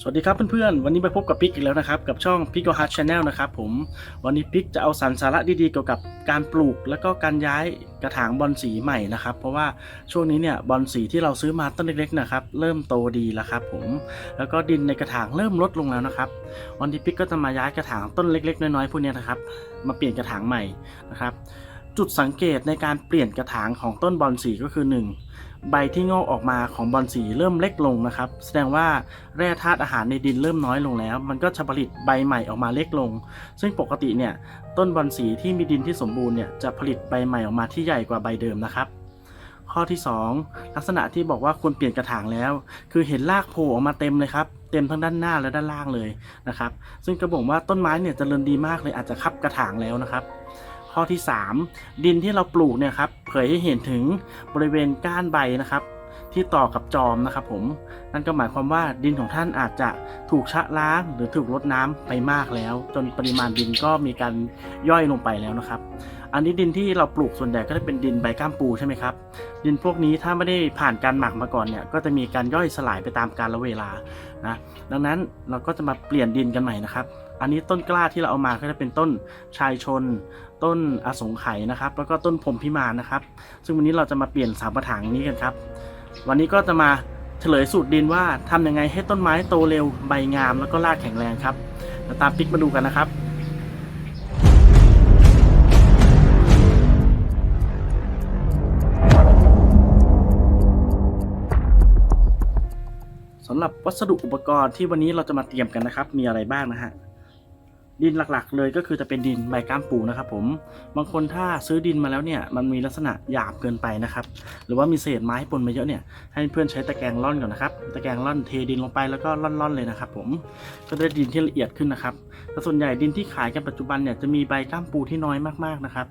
สวัสดีครับเพื่อนๆ วันนี้ไปพบกับปิ๊กอีกแล้วนะครับ กับช่อง p i c o h a r t Channel นะครับผมวันนี้ปิ๊กจะเอาสารสาระดีๆเกี่ยวกับการปลูกแล้วก็การย้ายกระถางบอลสีใหม่นะครับ เพราะว่าช่วงนี้เนี่ยบอลสีที่เราซื้อมาต้นเล็กๆนะครับเริ่มโตดีแล้วครับผมแล้วก็ดินในกระถางเริ่มลดลงแล้วนะครับ วันนี้ปิ๊กก็จะมาย้ายกระถางต้นเล็ก ๆ น้อยๆพวกนี้นะครับมาเปลี่ยนกระถางใหม่นะครับ จุดสังเกตในการเปลี่ยนกระถางของต้นบอลสีก็คือ 1 ใบที่งอกออกมาของบอลสีเริ่มเล็กลงนะครับ แสดงว่าแร่ธาตุอาหารในดินเริ่มน้อยลงแล้ว มันก็จะผลิตใบใหม่ออกมาเล็กลง ซึ่งปกติเนี่ยต้นบอลสีที่มีดินที่สมบูรณ์เนี่ยจะผลิตใบใหม่ออกมาที่ใหญ่กว่าใบเดิมนะครับ ข้อที่ 2 ลักษณะที่บอกว่าควรเปลี่ยนกระถางแล้ว คือเห็นรากโผล่ออกมาเต็มเลยครับเต็มทั้งด้านหน้าและด้านล่างเลยนะครับ ซึ่งกระบอกว่าต้นไม้เนี่ยจเจริญดีมากเลยอาจจะคับกระถางแล้วนะครับ ข้อที่ 3 ดินที่เราปลูกเนี่ยครับเผยให้เห็นถึงบริเวณก้านใบนะครับ ที่ต่อกับจอมนะครับผมนั่นก็หมายความว่าดินของท่านอาจจะถูกชะล้างหรือถูกรดน้ำไปมากแล้ว จนปริมาณดินก็มีการย่อยลงไปแล้วนะครับ อันนี้ดินที่เราปลูกส่วนใหญ่ก็จะเป็นดินใบก้ามปูใช่ไหมครับดินพวกนี้ถ้าไม่ได้ผ่านการหมักมาก่อนเนี่ยก็จะมีการย่อยสลายไปตามกาลเวลานะดังนั้นเราก็จะมาเปลี่ยนดินกันใหม่นะครับ อันนี้ต้นกล้าที่เราเอามาก็จะเป็นต้นชายชน ต้นอสงไขยนะครับ แล้วก็ต้นพรมพิมานนะครับ ซึ่งวันนี้เราจะมาเปลี่ยนสามกระถางนี้กันครับ วันนี้ก็จะมาเฉลยสูตรดินว่าทำยังไงให้ต้นไม้โตเร็วใบงามแล้วก็รากแข็งแรงครับมาตามปิ๊กมาดูกันนะครับสำหรับวัสดุอุปกรณ์ที่วันนี้เราจะมาเตรียมกันนะครับ มีอะไรบ้างนะฮะ ดินหลักๆ เลยก็คือจะเป็นดินใบก้ามปูนะครับผมบางคนถ้าซื้อดินมาแล้วเนี่ยมันมีลักษณะหยาบเกินไปนะครับ หรือว่ามีเศษไม้ปนมาเยอะเนี่ยให้เพื่อนใช้ตะแกรงร่อนก่อนนะครับตะแกรงร่อนเทดินลงไปแล้วก็ร่อนๆเลยนะครับ ผมก็ได้ดินที่ละเอียดขึ้นนะครับแต่ส่วนใหญ่ดินที่ขายกันปัจจุบันเนี่ยจะมีใบก้ามปูที่น้อยมากๆนะครับ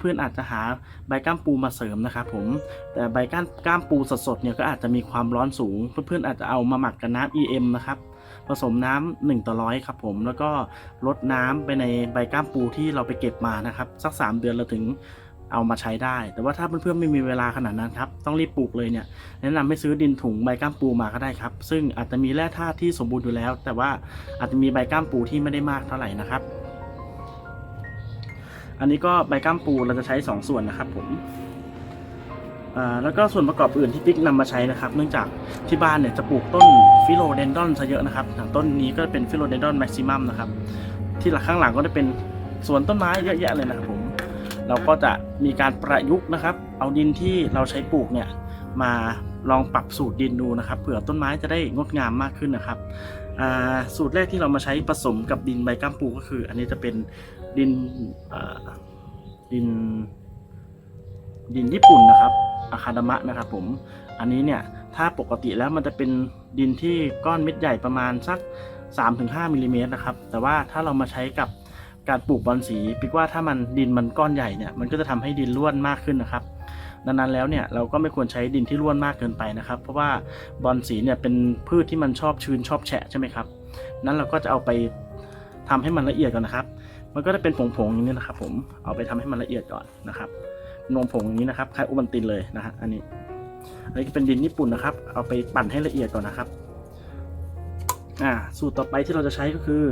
เพื่อนๆอาจจะหาใบก้ามปูมาเสริมนะครับ ผมแต่ใบก้านก้ามปูสดๆเนี่ยก็อาจจะมีความร้อนสูง เพื่อนๆอาจจะเอามาหมักกับน้ำ EM นะครับ ผสมน้ำ1ต่อร้อยครับผมแล้วก็ลดน้ำไปในใบก้ามปูที่เราไปเก็บมานะครับ สัก 3 เดือนเราถึงเอามาใช้ได้ แต่ว่าถ้าเพื่อนๆไม่มีเวลาขนาดนั้นครับ ต้องรีบปลูกเลยเนี่ย แนะนำให้ซื้อดินถุงใบก้ามปูมาก็ได้ครับ ซึ่งอาจจะมีแร่ธาตุที่สมบูรณ์อยู่แล้ว แต่ว่าอาจจะมีใบก้ามปูที่ไม่ได้มากเท่าไหร่นะครับ อันนี้ก็ใบก้ามปูเราจะใช้ 2 ส่วนนะครับผม แล้วก็ส่วนประกอบอื่นที่ปิ๊กนำมาใช้นะครับ เนื่องจากที่บ้านเนี่ยจะปลูกต้นฟิโลเดนดอนซะเยอะนะครับต้นนี้ก็เป็นฟิโลเดนดอนแม็กซิมัมนะครับ ที่หลังข้างหลังก็จะเป็นสวนต้นไม้เยอะแยะเลยนะครับผมเราก็จะมีการประยุกต์นะครับ เอาดินที่เราใช้ปลูกเนี่ยมาลองปรับสูตรดินดูนะครับเผื่อต้นไม้จะได้งดงามมากขึ้นนะครับสูตรแรกที่เรามาใช้ผสมกับดินใบก้ามปูก็คือ อันนี้จะเป็นดินดินดินญี่ปุ่นนะครับ อะคาดามะนะครับผม อันนี้เนี่ยถ้าปกติแล้วมันจะเป็นดินที่ก้อนเม็ดใหญ่ประมาณสัก 3-5มิลลิเมตรนะครับ แต่ว่าถ้าเรามาใช้กับการปลูกบอลสีปิกว่าถ้ามันดินมันก้อนใหญ่เนี่ยมันก็จะทำให้ดินร่วนมากขึ้นนะครับ ดังนั้นแล้วเนี่ยเราก็ไม่ควรใช้ดินที่ร่วนมากเกินไปนะครับ เพราะว่าบอลสีเนี่ยเป็นพืชที่มันชอบชื้นชอบแฉะใช่ไหมครับ นั้นเราก็จะเอาไปทำให้มันละเอียดก่อนนะครับ มันก็จะเป็นผงๆอย่างนี้นะครับ ผมเอาไปทำให้มันละเอียดก่อนนะครับ นมผงอย่างนี้นะครับคล้ายโอบันตินเลยนะฮะอันนี้อันนี้เป็นดินญี่ปุ่นนะครับ เอาไปปั่นให้ละเอียดก่อนนะครับอ่าสูตรต่อไปที่เราจะใช้ก็คือ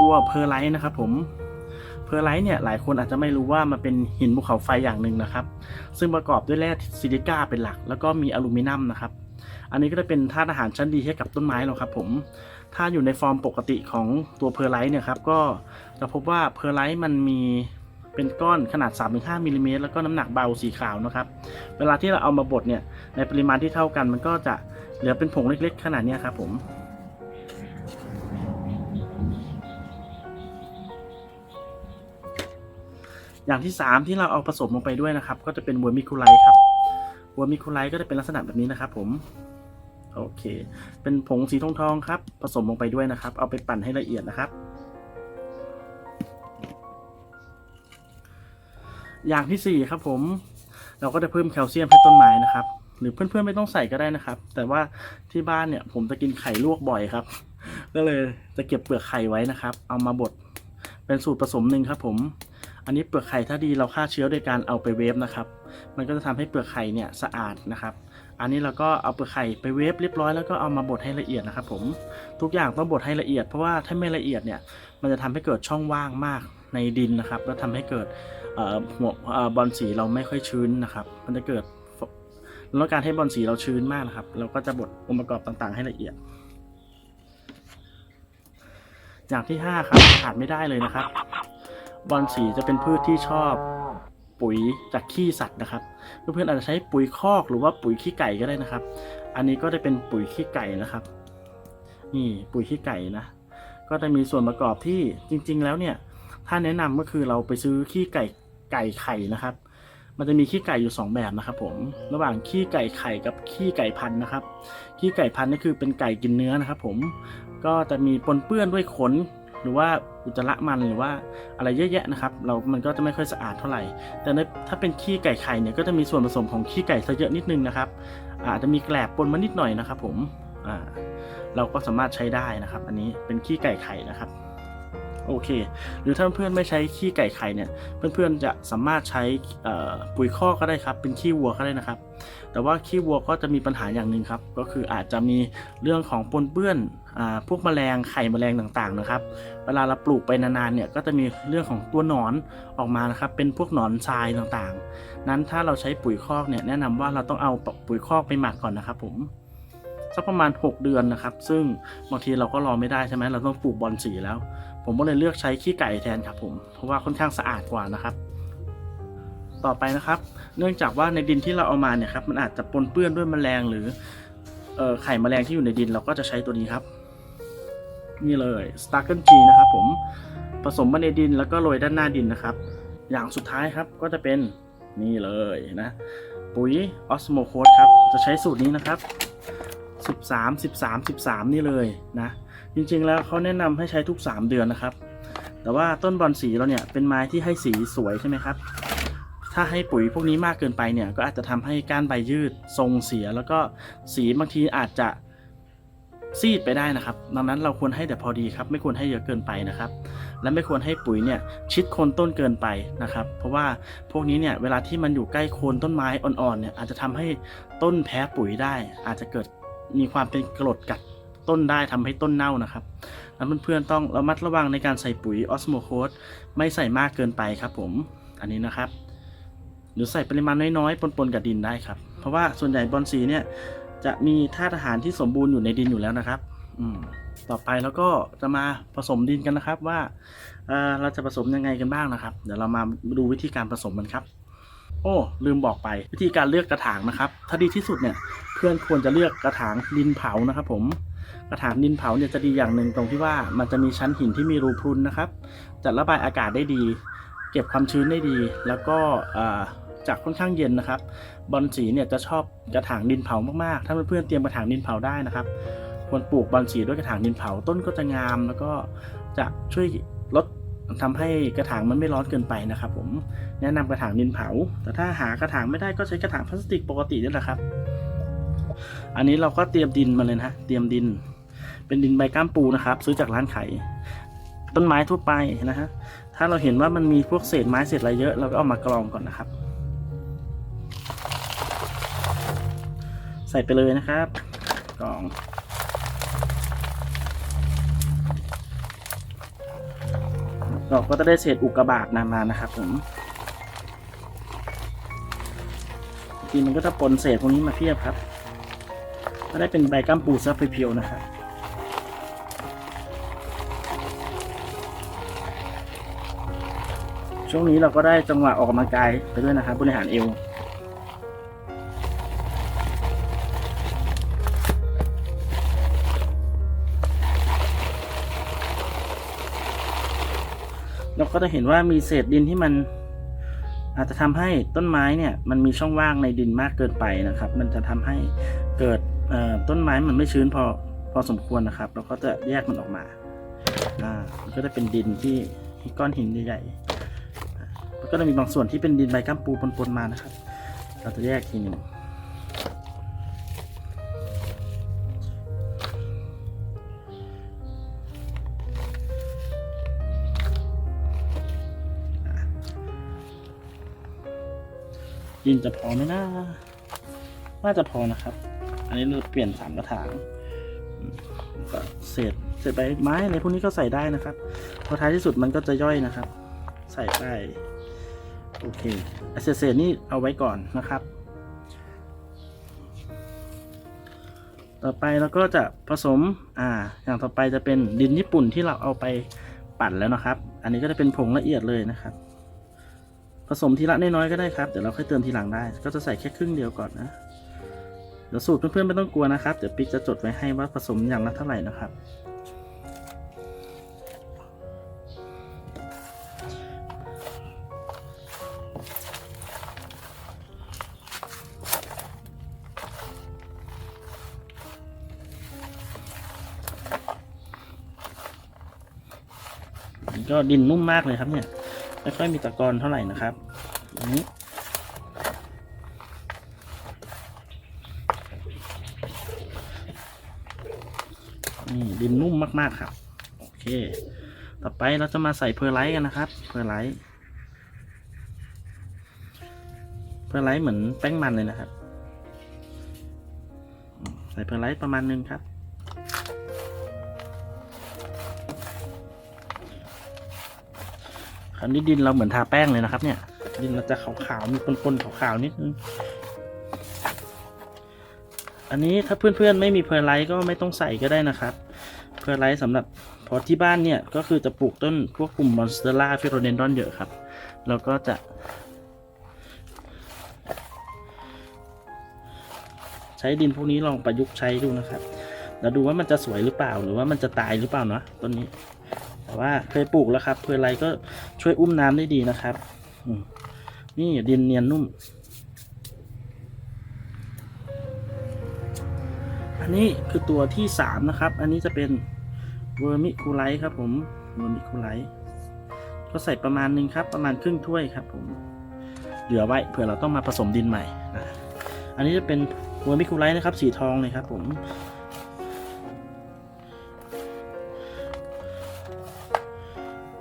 ตัวเพอร์ไลท์นะครับ ผมเพอร์ไลท์เนี่ยหลายคนอาจจะไม่รู้ว่ามันเป็นหินภูเขาไฟอย่างหนึ่งนะครับ ซึ่งประกอบด้วยแร่ซิลิก้าเป็นหลัก แล้วก็มีอลูมิเนียมนะครับ อันนี้ก็จะเป็นธาตุอาหารชั้นดีให้กับต้นไม้เราครับ ผม ถ้าอยู่ในฟอร์มปกติของตัวเพอร์ไลท์เนี่ยครับก็จะพบว่าเพอร์ไลท์มันมี เป็นก้อนขนาด 3-5มิลลิเมตรแล้วก็น้ำหนักเบาสีขาวนะครับ เวลาที่เราเอามาบดเนี่ยในปริมาณที่เท่ากันมันก็จะเหลือเป็นผงเล็กๆ ขนาดนี้ครับผมอย่างที่ 3 ที่เราเอาผสมลงไปด้วยนะครับ ก็จะเป็นวอร์มิคูไลท์ครับวอร์มิคูไลท์ก็จะเป็นลักษณะแบบนี้นะครับ ผมโอเค เป็นผงสีทองๆครับ ผสมลงไปด้วยนะครับ เอาไปปั่นให้ละเอียดนะครับ อย่างที่ 4 ครับผม เราก็จะเพิ่มแคลเซียมให้ต้นไม้นะครับ หรือเพื่อนๆไม่ต้องใส่ก็ได้นะครับ แต่ว่าที่บ้านเนี่ยผมจะกินไข่ลวกบ่อยครับ ก็เลยจะเก็บเปลือกไข่ไว้นะครับ เอามาบดเป็นสูตรผสมหนึ่งครับผม อันนี้เปลือกไข่ถ้าดีเราฆ่าเชื้อโดยการเอาไปเวฟนะครับ มันก็จะทำให้เปลือกไข่เนี่ยสะอาดนะครับ อันนี้เราก็เอาเปลือกไข่ไปเวฟเรียบร้อยแล้วก็เอามาบดให้ละเอียดนะครับ ผม ทุกอย่างต้องบดให้ละเอียดเพราะว่าถ้าไม่ละเอียดเนี่ย มันจะทำให้เกิดช่องว่างมากในดินนะครับ แล้วทำให้เกิด หัวบอลสีเราไม่ค่อยชื้นนะครับ มันจะเกิดแล้วการให้บอลสีเราชื้นมากนะครับ เราก็จะบดองค์ประกอบต่างๆ ให้ละเอียด อย่างที่ห้าครับขาดไม่ได้เลยนะครับ บอลสีจะเป็นพืชที่ชอบปุ๋ยจากขี้สัตว์นะครับ เพื่อนๆอาจจะใช้ปุ๋ยคอกหรือว่าปุ๋ยขี้ไก่ก็ได้นะครับ อันนี้ก็จะเป็นปุ๋ยขี้ไก่นะครับ นี่ปุ๋ยขี้ไก่นะ ก็จะมีส่วนประกอบที่จริง ๆ แล้วเนี่ย ถ้าแนะนำก็คือเราไปซื้อขี้ไก่ ไก่ไข่นะครับ มันจะมีขี้ไก่อยู่ 2 แบบนะครับ ผมระหว่างขี้ไก่ไข่กับขี้ไก่พันนะครับ ขี้ไก่พันนี่คือเป็นไก่กินเนื้อนะครับ ผมก็จะมีปนเปื้อนด้วยขนหรือว่าอุจจาระมันหรือว่าอะไรเยอะแยะนะครับ เรามันก็จะไม่ค่อยสะอาดเท่าไหร่ แต่ถ้าเป็นขี้ไก่ไข่เนี่ยก็จะมีส่วนผสมของขี้ไก่ซะเยอะนิดนึงนะครับอาจจะมีแกลบปนมานิดหน่อยนะครับ ผมเราก็สามารถใช้ได้นะครับ อันนี้เป็นขี้ไก่ไข่นะครับ โอเค หรือถ้าเพื่อนไม่ใช้ขี้ไก่ไข่เนี่ย เพื่อนๆจะสามารถใช้ปุ๋ยคอกก็ได้ครับ เป็นขี้วัวก็ได้นะครับ แต่ว่าขี้วัวก็จะมีปัญหาอย่างหนึ่งครับ ก็คืออาจจะมีเรื่องของปนเปื้อนอพวกแมลงไข่แมลงต่างๆนะครับ เวลาเราปลูกไปนานๆเนี่ยก็จะมีเรื่องของตัวหนอนออกมานะครับ เป็นพวกหนอนทรายต่างๆ นั้นถ้าเราใช้ปุ๋ยคอกเนี่ยแนะนำว่าเราต้องเอาปุ๋ยคอกไปหมักก่อนนะครับผมสักประมาณ 6 เดือนนะครับ ซึ่งบางทีเราก็รอไม่ได้ใช่ไหมเราต้องปลูกบอลสีแล้ว ผมก็เลยเลือกใช้ขี้ไก่แทนครับผมเพราะว่าค่อนข้างสะอาดกว่านะครับ ต่อไปนะครับ เนื่องจากว่าในดินที่เราเอามาเนี่ยครับมันอาจจะปนเปื้อนด้วยแมลงหรืออไข่แมลงที่อยู่ในดินเราก็จะใช้ตัวนี้ครับ นี่เลย s t a r k e n G นะครับผมผสมมาในดินแล้วก็โรยด้านหน้าดินนะครับ อย่างสุดท้ายครับก็จะเป็นนี่เลยนะ ปุ๋ย Osmo c o d ครับ จะใช้สูตรนี้นะครับ 13 13 13 นี่เลยนะ จริงๆแล้วเขาแนะนำให้ใช้ทุก 3 เดือนนะครับ แต่ว่าต้นบอลสีเราเนี่ยเป็นไม้ที่ให้สีสวยใช่ไหมครับ ถ้าให้ปุ๋ยพวกนี้มากเกินไปเนี่ยก็อาจจะทำให้ก้านใบยืดทรงเสีย แล้วก็สีบางทีอาจจะซีดไปได้นะครับ ดังนั้นเราควรให้แต่พอดีครับ ไม่ควรให้เยอะเกินไปนะครับ และไม่ควรให้ปุ๋ยเนี่ยชิดโคนต้นเกินไปนะครับ เพราะว่าพวกนี้เนี่ยเวลาที่มันอยู่ใกล้โคนต้นไม้อ่อนๆเนี่ยอาจจะทำให้ต้นแพ้ปุ๋ยได้ อาจจะเกิดมีความเป็นกรดกัด ต้นได้ทำให้ต้นเน่านะครับแล้วเพื่อนๆต้องระมัดระวังในการใส่ปุ๋ยออสโมโคสไม่ใส่มากเกินไปครับผมอันนี้นะครับหรือใส่ปริมาณน้อยๆปนๆกับดินได้ครับ เพราะว่าส่วนใหญ่บอลสีเนี่ยจะมีธาตุอาหารที่สมบูรณ์อยู่ในดินอยู่แล้วนะครับ อืมต่อไปแล้วก็จะมาผสมดินกันนะครับว่าเเราจะผสมยังไงกันบ้างนะครับ เดี๋ยวเรามาดูวิธีการผสมกันครับ โอ้ ลืมบอกไปวิธีการเลือกกระถางนะครับ ถ้าดีที่สุดเนี่ยเพื่อนควรจะเลือกกระถางดินเผานะครับ ผม กระถางดินเผาเนี่ยจะดีอย่างหนึ่งตรงที่ว่ามันจะมีชั้นหินที่มีรูพรุนนะครับจะระบายอากาศได้ดี เก็บความชื้นได้ดี แล้วก็จากค่อนข้างเย็นนะครับ บอลสีเนี่ยจะชอบกระถางดินเผามากๆ ถ้าเพื่อนๆเตรียมกระถางดินเผาได้นะครับควรปลูกบอลสีด้วยกระถางดินเผาต้นก็จะงาม แล้วก็จะช่วยลดทำให้กระถางมันไม่ร้อนเกินไปนะครับ ผมแนะนำกระถางดินเผา แต่ถ้าหากระถางไม่ได้ก็ใช้กระถางพลาสติกปกตินี่แหละครับ อันนี้เราก็เตรียมดินมาเลยนะเตรียมดิน เป็นดินใบก้ามปูนะครับ ซื้อจากร้านขายต้นไม้ทั่วไปนะฮะถ้าเราเห็นว่ามันมีพวกเศษไม้เศษอะไรเยอะเราก็เอามากรองก่อนนะครับ ใส่ไปเลยนะครับกรองเราก็จะได้เศษอุกกาบาตนำมานะครับผมบางทีมันก็จะปนเศษพวกนี้มาเพียบครับ ก็ได้เป็นใบก้ามปูซับเพียวๆนะครับช่วงนี้เราก็ได้จังหวะออกกำลังกายไปด้วยนะครับบริหารเอวเราก็จะเห็นว่ามีเศษดินที่มันอาจจะทำให้ต้นไม้เนี่ยมันมีช่องว่างในดินมากเกินไปนะครับ มันจะทำให้เกิด ต้นไม้มันไม่ชื้นพอพอสมควรนะครับ เราก็จะแยกมันออกมาอ่ามันก็จะเป็นดินที่ก้อนหินใหญ่ๆแล้วก็จะมีบางส่วนที่เป็นดินใบก้ามปูปนๆมานะครับ เราจะแยกทีหนึ่งดินจะพอไหมนะน่าจะพอนะครับ อันนี้เราเปลี่ยนสามกระถางก็เศษเศษใบไม้อะไรพวกนี้ก็ใส่ได้นะครับ พอท้ายที่สุดมันก็จะย่อยนะครับ ใส่ไปโอเคเศษเศษนี่เอาไว้ก่อนนะครับ ต่อไปเราก็จะผสมอ่าอย่างต่อไปจะเป็นดินญี่ปุ่นที่เราเอาไปปั่นแล้วนะครับ อันนี้ก็จะเป็นผงละเอียดเลยนะครับ ผสมทีละน้อยๆก็ได้ครับเดี๋ยวเราค่อยเติมทีหลังได้ ก็จะใส่แค่ครึ่งเดียวก่อนนะ เดี๋ยวสูตรเพื่อนๆไม่ต้องกลัวนะครับ เดี๋ยวปิ๊กจะจดไว้ให้ว่าผสมอย่างละเท่าไหร่นะครับ ก็ดินนุ่มมากเลยครับเนี่ย ไม่ค่อยมีตะกอนเท่าไหร่นะครับอันนี้ นี่ ดินนุ่มมากๆครับ โอเค ต่อไปเราจะมาใส่เพอร์ไลท์กันนะครับ เพอร์ไลท์เพอร์ไลท์เหมือนแป้งมันเลยนะครับ ใส่เพอร์ไลท์ประมาณนึงครับ คราวนี้ดินเราเหมือนทาแป้งเลยนะครับ เนี่ย ดินเราจะขาวๆมีปนๆขาวๆนิดนึงอันนี้ถ้าเพื่อนๆไม่มีเพอร์ไลท์ก็ไม่ต้องใส่ก็ได้นะครับ พอร์ไลท์สำหรับพอที่บ้านเนี่ยก็คือจะปลูกต้นพวกกลุ่มมอนสเตอร่าฟิโรเดนดอนเยอะครับ แล้วก็จะ ใช้ดินพวกนี้ลองประยุกต์ใช้ดูนะครับ แล้วดูว่ามันจะสวยหรือเปล่าหรือว่ามันจะตายหรือเปล่าเนาะต้นนี้ แต่ว่าเคยปลูกแล้วครับเพอร์ไลท์ก็ช่วยอุ้มน้ำได้ดีนะครับนี่ดินเนียนนุ่ม อันนี้คือตัวที่สามนะครับ อันนี้จะเป็น เวอร์มิคูไลท์ครับผมเวอร์มิคูไลท์ก็ใส่ประมาณนึงครับ ประมาณครึ่งถ้วยครับผมเหลือไว้เผื่อเราต้องมาผสมดินใหม่อันนี้จะเป็นเวอร์มิคูไลท์นะครับ สีทองเลยครับผม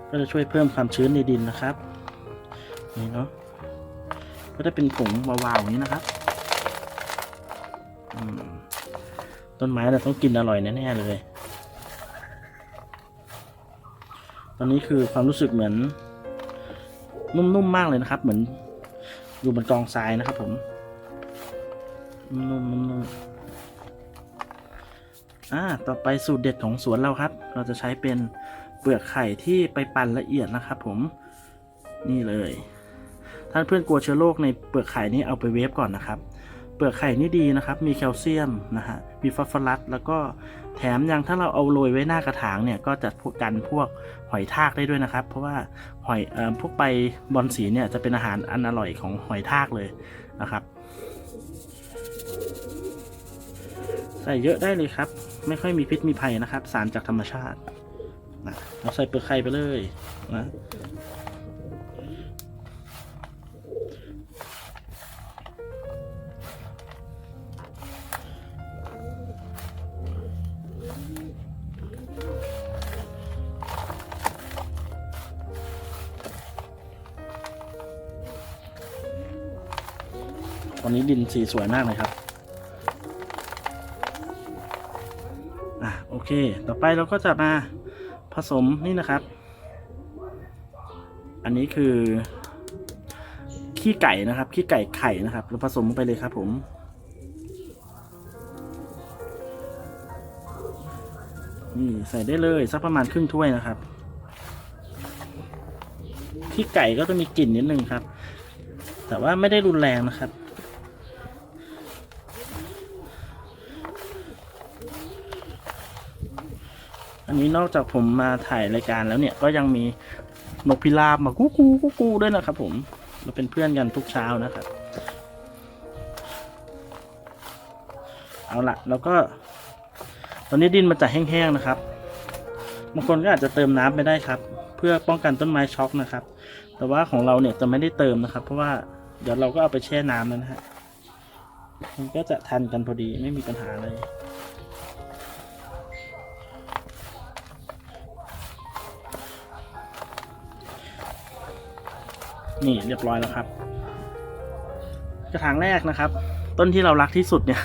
ก็จะช่วยเพิ่มความชื้นในดินนะครับ นี่เนาะก็จะเป็นผงวาวๆอย่างนี้นะครับต้นไม้เราต้องกินอร่อยแน่ๆเลย ตอนนี้คือความรู้สึกเหมือน นุ่มๆมากเลยนะครับ เหมือนอยู่บนกองทรายนะครับผมนุ่มๆนุ่มๆอ่าต่อไปสูตรเด็ดของสวนเราครับ เราจะใช้เป็นเปลือกไข่ที่ไปปั่นละเอียดนะครับ ผมนี่เลยถ้าเพื่อนกลัวเชื้อโรคในเปลือกไข่นี้เอาไปเวฟก่อนนะครับ เปลือกไข่นี่ดีนะครับ มีแคลเซียมนะฮะ มีฟอสฟอรัสแล้วก็แถมยังถ้าเราเอาโรยไว้หน้ากระถางเนี่ยก็จะพวกกันพวกหอยทากได้ด้วยนะครับ เพราะว่าหอยเอ่อพวกใบบอลสีเนี่ยจะเป็นอาหารอันอร่อยของหอยทากเลยนะครับ ใส่เยอะได้เลยครับ ไม่ค่อยมีพิษมีภัยนะครับ สารจากธรรมชาตินะเราใส่เปลือกไข่ไปเลยนะ อนนี้ดินสีสวยมากเลยครับอะโอเค ต่อไปเราก็จะมาผสมนี่นะครับ อันนี้คือ ขี้ไก่นะครับ ขี้ไก่ไข่นะครับเราผสมไปเลยครับผมนี่ใส่ได้เลยสักประมาณครึ่งถ้วยนะครับขี้ไก่ก็จะมีกลิ่นนิดนึงครับ แต่ว่าไม่ได้รุนแรงนะครับ นนี้นอกจากผมมาถ่ายรายการแล้วเนี่ยก็ยังมีนกพิราบมากูกูกูกูด้วยนะครับผมเราเป็นเพื่อนกันทุกเช้านะครับ เอาละแล้วก็ ตอนนี้ดินมันจะแห้งๆนะครับบางคนก็อาจจะเติมน้ำไปได้ครับ เพื่อป้องกันต้นไม้ช็อกนะครับ แต่ว่าของเราเนี่ยจะไม่ได้เติมนะครับ เพราะว่าเดี๋ยวเราก็เอาไปแช่น้ำแล้วนะฮะมันก็จะทันกันพอดีไม่มีปัญหาเลย นี่เรียบร้อยแล้วครับ กระถางแรกนะครับ ต้นที่เรารักที่สุดเนี่ย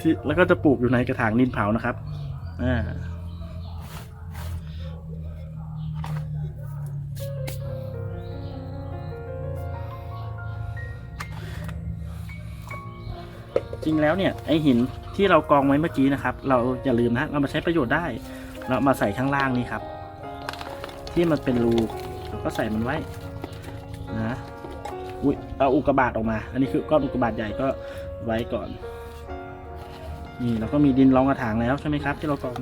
ที่แล้วก็จะปลูกอยู่ในกระถางดินเผานะครับอ่าจริงแล้วเนี่ยไอหินที่เรากองไว้เมื่อกี้นะครับ เราอย่าลืมนะเรามาใช้ประโยชน์ได้ เรามาใส่ข้างล่างนี่ครับ ที่มันเป็นรูเราก็ใส่มันไว้ อุ้ยเอาอุกกาบาตออกมา อันนี้คือก้อนอุกกาบาตใหญ่ก็ไว้ก่อน นี่เราก็มีดินรองกระถางแล้วใช่ไหมครับ ที่เรากรอง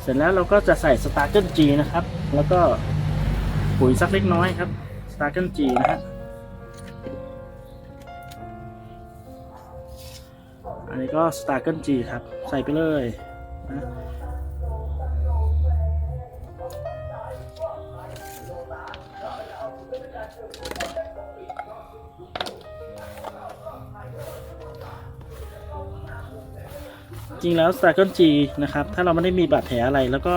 เสร็จแล้วเราก็จะใส่สตาร์เกิลจีนะครับ แล้วก็ปุ๋ยสักเล็กน้อยครับสตาร์เกิลจีนะฮะอันนี้ก็สตาร์เกิลจีครับ ใส่ไปเลยนะ ริงแล้วสตาร์เกิลจีนะครับถ้าเราไม่ได้มีบาดแผลอะไร แล้วก็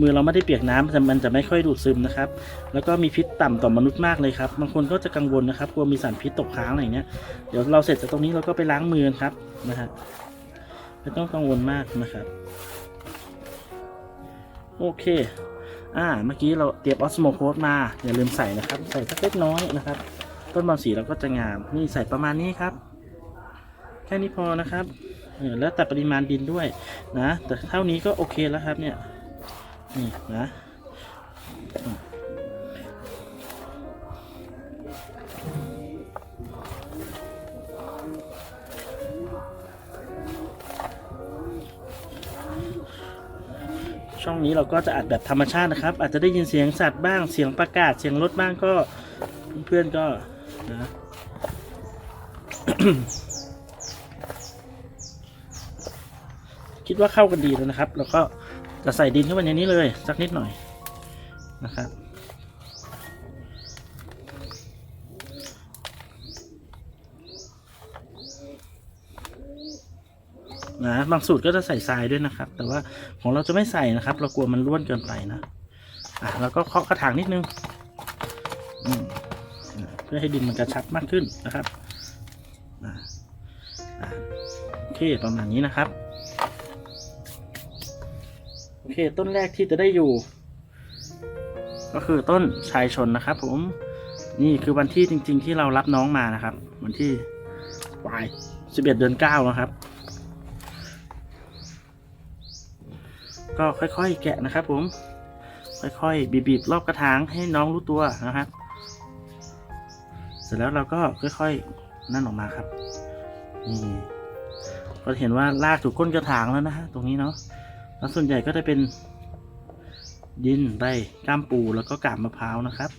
มือเราไม่ได้เปียกน้ำมันจะไม่ค่อยดูดซึมนะครับแล้วก็มีพิษต่ำต่อมนุษย์มากเลยครับบางคนก็จะกังวลนะครับกลัวมีสารพิษตกค้างอะไรเงี้ยเดี๋ยวเราเสร็จจากตรงนี้เราก็ไปล้างมือครับนะฮะไม่ต้องกังวลมากนะครับโอเคอ่าเมื่อกี้เราเตรียมออสโมโคสมาอย่าลืมใส่นะครับ ใส่สักเล็กน้อยนะครับ ต้นบอลสีเราก็จะงามนี่ใส่ประมาณนี้ครับ แค่นี้พอนะครับ เออแล้วแต่ปริมาณดินด้วยนะ แต่เท่านี้ก็โอเคแล้วครับเนี่ยนี่นะช่องนี้เราก็จะอัดแบบธรรมชาตินะครับ อาจจะได้ยินเสียงสัตว์บ้างเสียงประกาศเสียงรถบ้างก็เพื่อนๆก็นะ คิดว่าเข้ากันดีแล้วนะครับ แล้วก็จะใส่ดินเข้าไปในนี้เลย สักนิดหน่อยนะครับ นะบางสูตรก็จะใส่ทรายด้วยนะครับ แต่ว่าของเราจะไม่ใส่นะครับ เรากลัวมันร่วนเกินไปนะอะแล้วก็เคาะกระถางนิดนึงเพื่อให้ดินมันกระชับมากขึ้นนะครับอะอะโอเคประมาณนี้นะครับ เค ต้นแรกที่จะได้อยู่ ก็คือต้นชายชนนะครับ ผม นี่คือวันที่จริง ๆ ที่เรารับน้องมานะครับ วันที่ปลาย11เอ็ดเดือน9นะครับ ก็ค่อยๆ แกะนะครับ ผม ค่อยๆ บีบๆรอบกระถางให้น้องรู้ตัวนะครับ เสร็จแล้วเราก็ค่อยๆ นั่นออกมาครับนี่ก็เห็นว่าลากถูกก้นกระถางแล้วนะฮะตรงนี้เนาะ แล้วส่วนใหญ่ก็จะเป็นดินใบก้ามปูแล้วก็กาบมะพร้าวนะครับ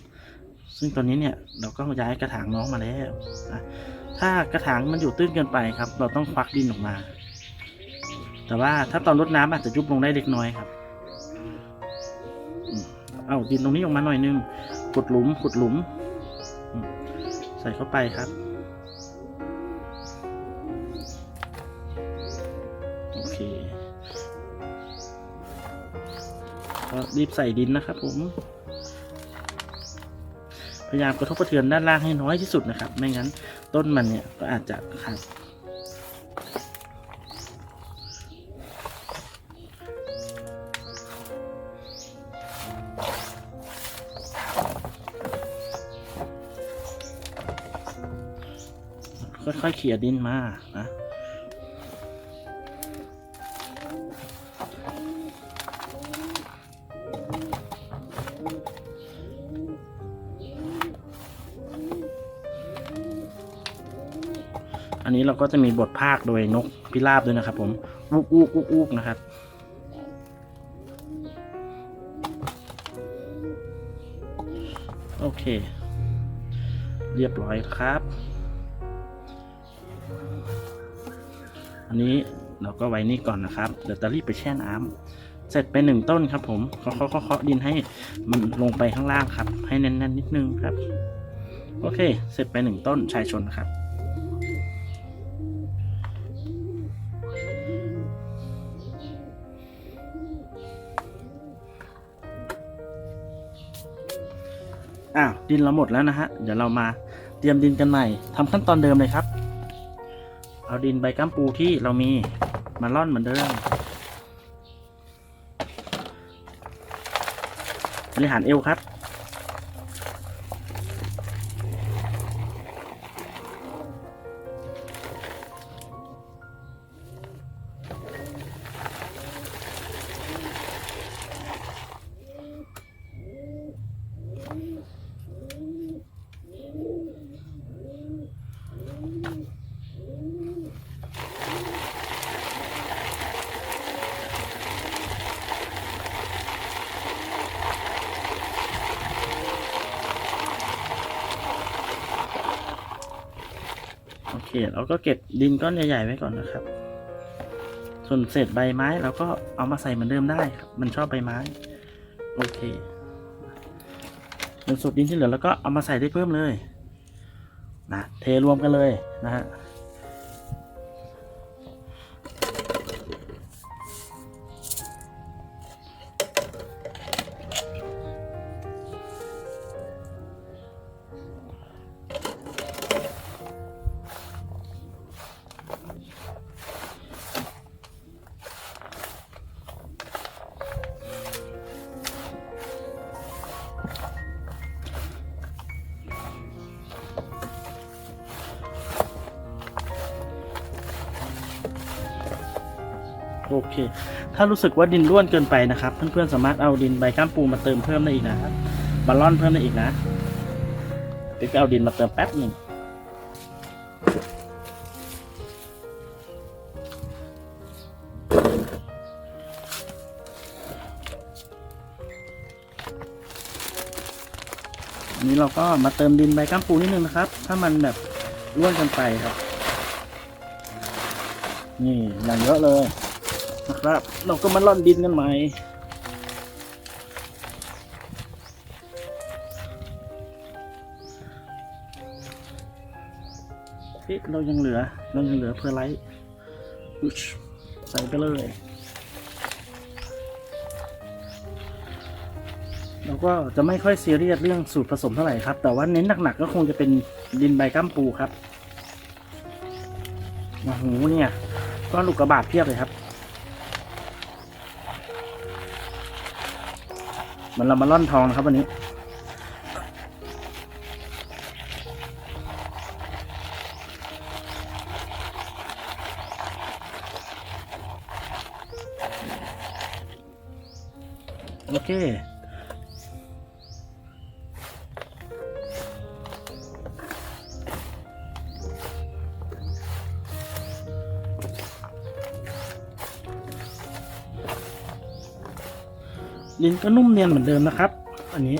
ซึ่งตอนนี้เนี่ยเราก็ย้ายกระถางน้องมาแล้วนะถ้ากระถางมันอยู่ตื้นเกินไปครับ เราต้องควักดินออกมา แต่ว่าถ้าตอนรดน้ำอาจจะยุบลงได้เล็กน้อยครับเอาดินตรงนี้ออกมาหน่อยนึงขุดหลุมขุดหลุม ใส่เข้าไปครับ ก็รีบใส่ดินนะครับผม พยายามกระทบกระเทือนด้านล่างให้น้อยที่สุดนะครับ ไม่งั้นต้นมันเนี่ยก็อาจจะขาดค่อยๆเขี่ยดินมานะ ราก็จะมีบทภาคโดยนกพิราบด้วยนะครับ ผมอูกอูกอูกอูกนะครับ โอเค เรียบร้อยครับ อันนี้เราก็ไว้นี่ก่อนนะครับ เดี๋ยวจะรีบไปแช่น้ำเสร็จไปหนึ่งต้นครับ ผมเคาะเคาะเคาะเคาะดินให้มันลงไปข้างล่างครับ ให้แน่นๆนิดนึงครับ โอเค เสร็จไปหนึ่งต้นชายชนครับ อ้าวดินเราหมดแล้วนะฮะ เดี๋ยวเรามาเตรียมดินกันใหม่ทำขั้นตอนเดิมเลยครับ เอาดินใบกัมปูที่เรามีมาล่อนเหมือนเดิมบริหารเอวครับ เราก็เก็บดินก้อนใหญ่ๆไว้ก่อนนะครับ ส่วนเศษใบไม้เราก็เอามาใส่เหมือนเดิมได้ครับ มันชอบใบไม้ โอเคส่วนสุดดินที่เหลือเราก็เอามาใส่ได้เพิ่มเลย นะ เทรวมกันเลยนะฮะ ถ้ารู้สึกว่าดินร่วนเกินไปนะครับ เพื่อนๆสามารถเอาดินใบก้ามปูมาเติมเพิ่มได้อีกนะครับบาลอนเพิ่มได้อีกนะเดี๋ยวเอาดินมาเติมแป๊บหนึ่งอันนี้เราก็มาเติมดินใบก้ามปูนิดนึงนะครับ ถ้ามันแบบร่วนเกินไปครับ นี่อย่างเยอะเลย ครับ เราก็มาล่อนดินกันใหม่เฮ้ยเรายังเหลือ เรายังเหลือเพอร์ไลท์ใส่ไปเลย เราก็จะไม่ค่อยซีเรียสเรื่องสูตรผสมเท่าไหร่ครับ แต่ว่าเน้นหนักๆก็คงจะเป็นดินใบก้ามปูครับโอ้โหเนี่ยก้อนลูกกระบาดเพียบเลยครับ มันเรามาล่อนทองนะครับวันนี้โอเค ลิ้นก็นุ่มเนียนเหมือนเดิมนะครับ อันนี้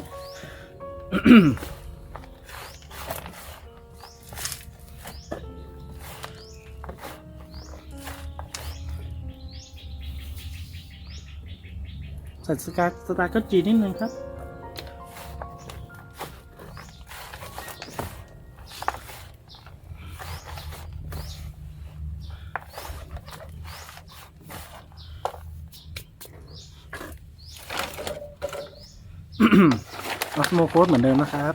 ใส่สกาสตาร์ก็จีนิดนึงครับ ออสโมโคดเหมือนเดิมนะครับ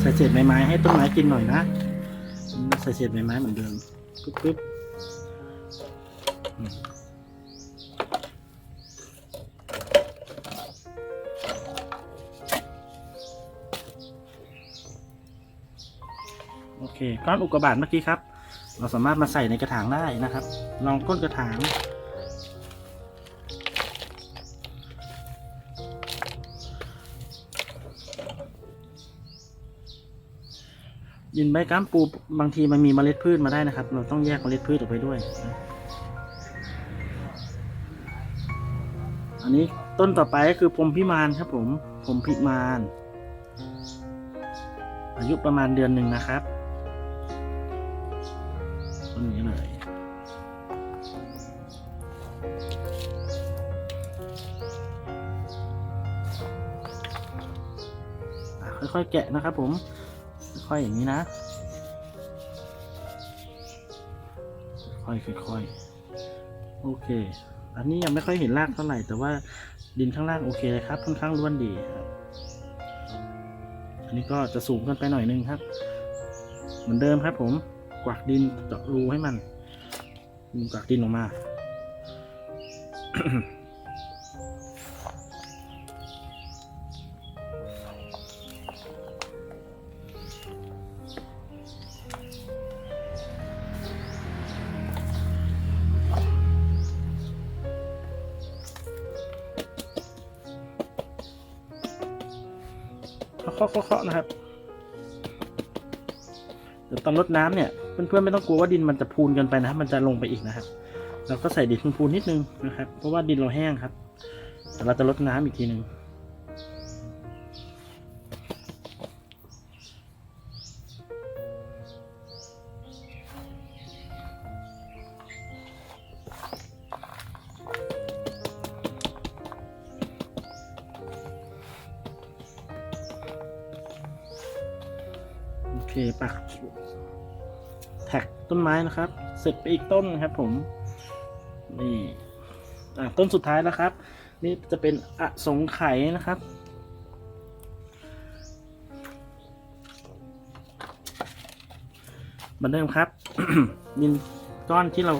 ใส่เศษใบไม้ให้ต้นไม้กินหน่อยนะ ใส่เศษใบไม้เหมือนเดิม ปึ๊บ ก้อนอุกกาบาตเมื่อกี้ครับ เราสามารถมาใส่ในกระถางได้นะครับ ลองก้นกระถางยินใบก้ามปูบางทีมันมีเมล็ดพืชมาได้นะครับ เราต้องแยกเมล็ดพืชออกไปด้วย อันนี้ต้นต่อไปก็คือพรมพิมานครับผมพรมพิมานอายุประมาณเดือนหนึ่งนะครับ ค่อยๆแกะนะครับผมค่อยๆอย่างนี้นะ ค่อยๆค่อยๆโอเค อันนี้ยังไม่ค่อยเห็นรากเท่าไหร่ แต่ว่าดินข้างล่างโอเคเลยครับค่อนข้างร่วนดีครับอันนี้ก็จะสูงกันไปหน่อยนึงครับ เหมือนเดิมครับผมกวักดินเจาะรูให้มันกวักดินออกมา เคาะๆเคาะนะครับเดี๋ยวตอนลดน้ำเนี่ยเพื่อนๆไม่ต้องกลัวว่าดินมันจะพูนกันไปนะครับ มันจะลงไปอีกนะครับเราก็ใส่ดินพูนนิดนึงนะครับ เพราะว่าดินเราแห้งครับแต่เราจะลดน้ำอีกทีหนึ่ง ต้นไม้นะครับ เสร็จไปอีกต้นครับ ผมนี่อะต้นสุดท้ายแล้วครับ นี่จะเป็นอสงไขยนะครับเหมือนเดิมครับดินก้อนที่เรา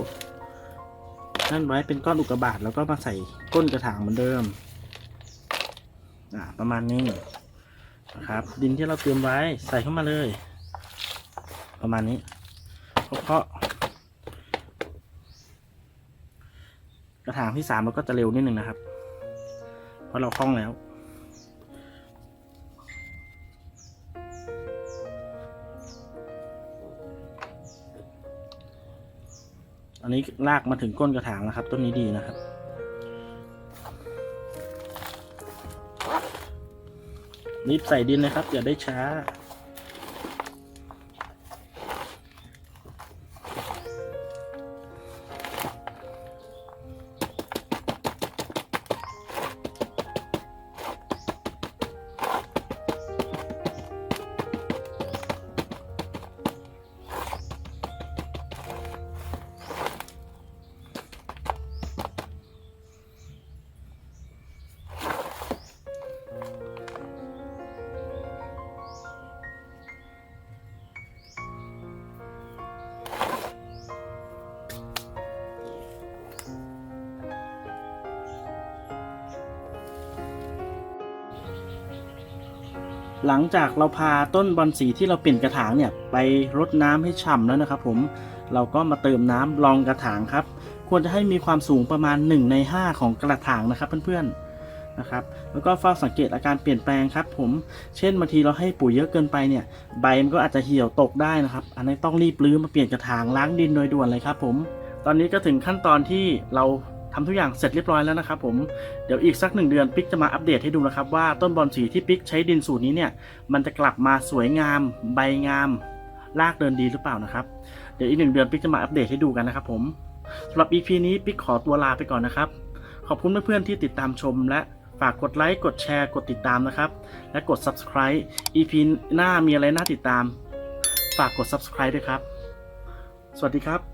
นั่นไว้เป็นก้อนอุกกาบาตแล้วก็มาใส่ก้นกระถางเหมือนเดิมอ่าประมาณนี้นะครับ ดินที่เราเตรียมไว้ใส่เข้ามาเลย ประมาณนี้ เคาะ กระถางที่สามเราก็จะเร็วนิดหนึ่งนะครับ เพราะเราคล่องแล้วอันนี้ลากมาถึงก้นกระถางแล้วครับ ต้นนี้ดีนะครับ รีบใส่ดินเลยครับอย่าได้ช้า ลังจากเราพาต้นบอนสีที่เราเปลี่ยนกระถางเนี่ยไปรดน้ำให้ฉ่ำแล้วนะครับ ผมเราก็มาเติมน้ำรองกระถางครับ ควรจะให้มีความสูงประมาณ 1 ใน 5 ของกระถางนะครับเพื่อนๆนะครับ แล้วก็เฝ้าสังเกตอาการเปลี่ยนแปลงครับ ผมเช่นบางทีเราให้ปุ๋ยเยอะเกินไปเนี่ยใบมันก็อาจจะเหี่ยวตกได้นะครับ อันนี้ต้องรีบรื้อมาเปลี่ยนกระถางล้างดินโดยด่วนเลยครับ ผม ตอนนี้ก็ถึงขั้นตอนที่เรา ทำทุกอย่างเสร็จเรียบร้อยแล้วนะครับผมเดี๋ยวอีกสักหนึ่งเดือนปิ๊กจะมาอัปเดตให้ดูนะครับว่าต้นบอลสีที่ปิ๊กใช้ดินสูตรนี้เนี่ยมันจะกลับมาสวยงาม ใบงามรากเดินดีหรือเปล่านะครับเดี๋ยวอีกหนึ่งเดือนปิ๊กจะมาอัปเดตให้ดูกันนะครับผมสำหรับ EP นี้ปิ๊กขอตัวลาไปก่อนนะครับ ขอบคุณเพื่อนๆที่ติดตามชมและฝากกดไลค์กดแชร์กดติดตามนะครับ และกด subscribe EP หน้ามีอะไรน่าติดตาม ฝากกด subscribe ด้วยครับ สวัสดีครับ